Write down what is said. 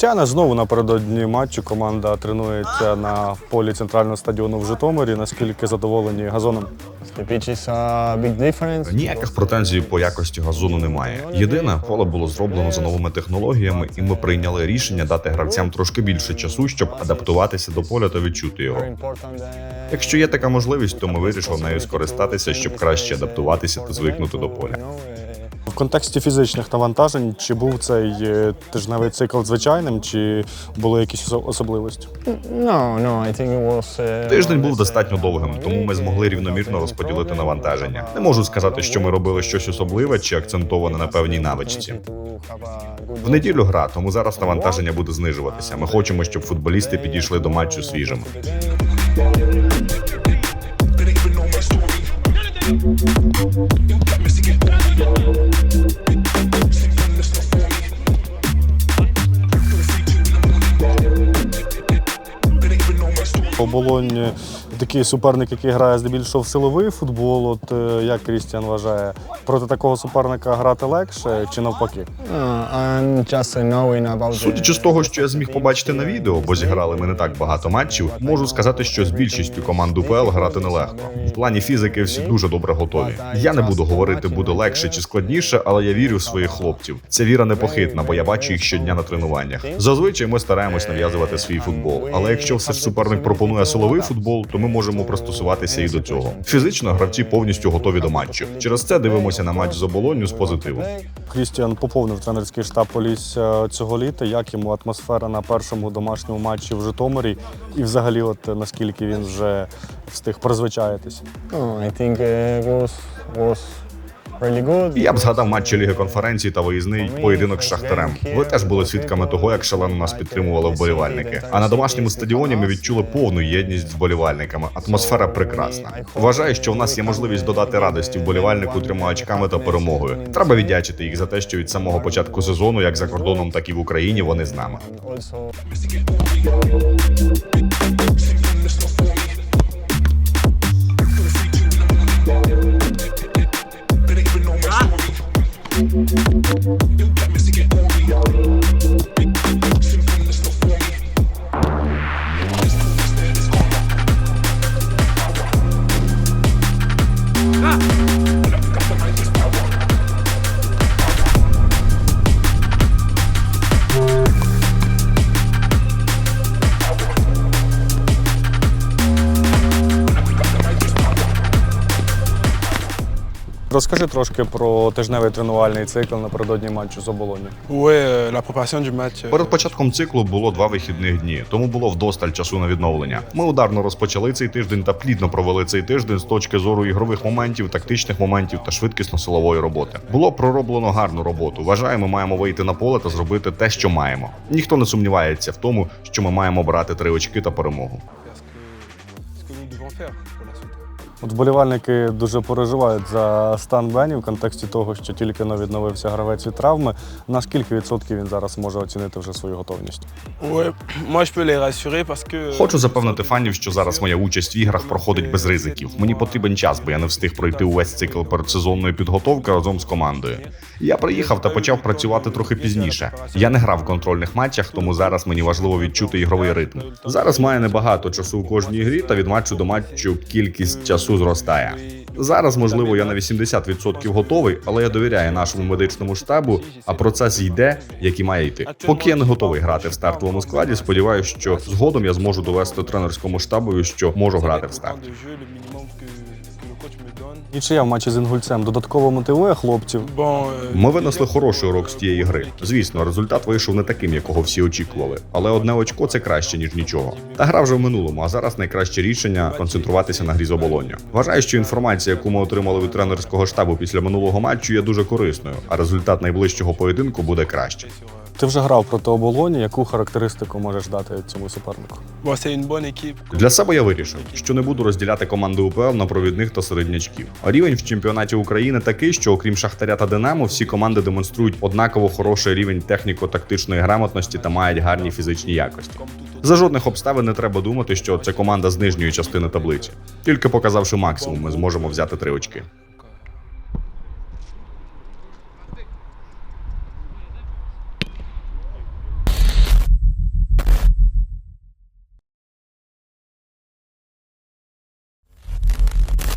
Крістіана знову напередодні матчу команда тренується на полі центрального стадіону в Житомирі. Наскільки задоволені газоном? Ніяких претензій по якості газону немає. Єдине, поле було зроблено за новими технологіями, і ми прийняли рішення дати гравцям трошки більше часу, щоб адаптуватися до поля та відчути його. Якщо є така можливість, то ми вирішили нею скористатися, щоб краще адаптуватися та звикнути до поля. В контексті фізичних навантажень, чи був цей е, тижневий цикл звичайним, чи були якісь особливості? No, no, I think it was. uh, Тиждень був достатньо довгим, тому ми змогли рівномірно розподілити навантаження. Не можу сказати, що ми робили щось особливе чи акцентоване на певній навичці. В неділю гра, тому зараз навантаження буде знижуватися. Ми хочемо, щоб футболісти підійшли до матчу свіжими. Оболонь такий суперник, який грає здебільшого в силовий футбол. От е, як Крістіан вважає, проти такого суперника грати легше чи навпаки? Судячи з того, що я зміг побачити на відео, бо зіграли ми не так багато матчів, можу сказати, що з більшістю команд УПЛ грати нелегко. В плані фізики всі дуже добре готові. Я не буду говорити, буде легше чи складніше, але я вірю в своїх хлопців. Ця віра непохитна, бо я бачу їх щодня на тренуваннях. Зазвичай ми стараємось нав'язувати свій футбол. Але якщо все ж суперник пропонує силовий футбол, то ми можемо пристосуватися і до цього. Фізично гравці повністю готові до матчу. Через це дивимося на матч з оболонню з позитивом. Крістіан поповнив тренерський штаб Полісся цього літа. Як йому атмосфера на першому домашньому матчі в Житомирі, і взагалі, от е, наскільки він вже встиг призвичаїтися? Oh, I think it was was. Я б згадав матчі Ліги конференцій та виїзний поєдинок з Шахтарем. Ви теж були свідками того, як шалено нас підтримували вболівальники. А на домашньому стадіоні ми відчули повну єдність з вболівальниками. Атмосфера прекрасна. Вважаю, що в нас є можливість додати радості вболівальнику трьома очками та перемогою. Треба віддячити їх за те, що від самого початку сезону, як за кордоном, так і в Україні, вони з нами. Розкажи трошки про тижневий тренувальний цикл напередодні матчу з du match. euh, Перед початком циклу було два вихідних дні, тому було вдосталь часу на відновлення. Ми ударно розпочали цей тиждень та плідно провели цей тиждень з точки зору ігрових моментів, тактичних моментів та швидкісно-силової роботи. Було пророблено гарну роботу. Вважаю, ми маємо вийти на поле та зробити те, що маємо. Ніхто не сумнівається в тому, що ми маємо брати три очки та перемогу. От вболівальники дуже переживають за стан Бені в контексті того, що тільки но відновився гравець від травми. На скільки відсотків він зараз може оцінити вже свою готовність? Хочу запевнити фанів, що зараз моя участь в іграх проходить без ризиків. Мені потрібен час, бо я не встиг пройти увесь цикл передсезонної підготовки разом з командою. Я приїхав та почав працювати трохи пізніше. Я не грав в контрольних матчах, тому зараз мені важливо відчути ігровий ритм. Зараз має небагато часу у кожній грі, та від матчу до матчу кількість часу зростає. Зараз, можливо, я на 80% готовий, але я довіряю нашому медичному штабу, а процес йде, як і має йти. Поки я не готовий грати в стартовому складі, сподіваюся, що згодом я зможу довести тренерському штабу, що можу грати в donne. Нічия в матчі з інгульцем додатково мотивує хлопців. Ми винесли хороший урок з тієї гри. Звісно, результат вийшов не таким, якого всі очікували. Але одне очко це краще ніж нічого. Та гра вже в минулому, а зараз найкраще рішення концентруватися на грі з оболоння. Вважаю, що інформація, яку ми отримали від тренерського штабу після минулого матчу, є дуже корисною, а результат найближчого поєдинку буде краще. Ти вже грав проти оболоні. Яку характеристику можеш дати цьому супернику? Для себе я вирішив, що не буду розділяти команди УПЛ на провідних та середнячків. Рівень в чемпіонаті України такий, що окрім Шахтаря та Динамо, всі команди демонструють однаково хороший рівень техніко-тактичної грамотності та мають гарні фізичні якості. За жодних обставин не треба думати, що це команда з нижньої частини таблиці. Тільки показавши максимум, ми зможемо взяти три очки.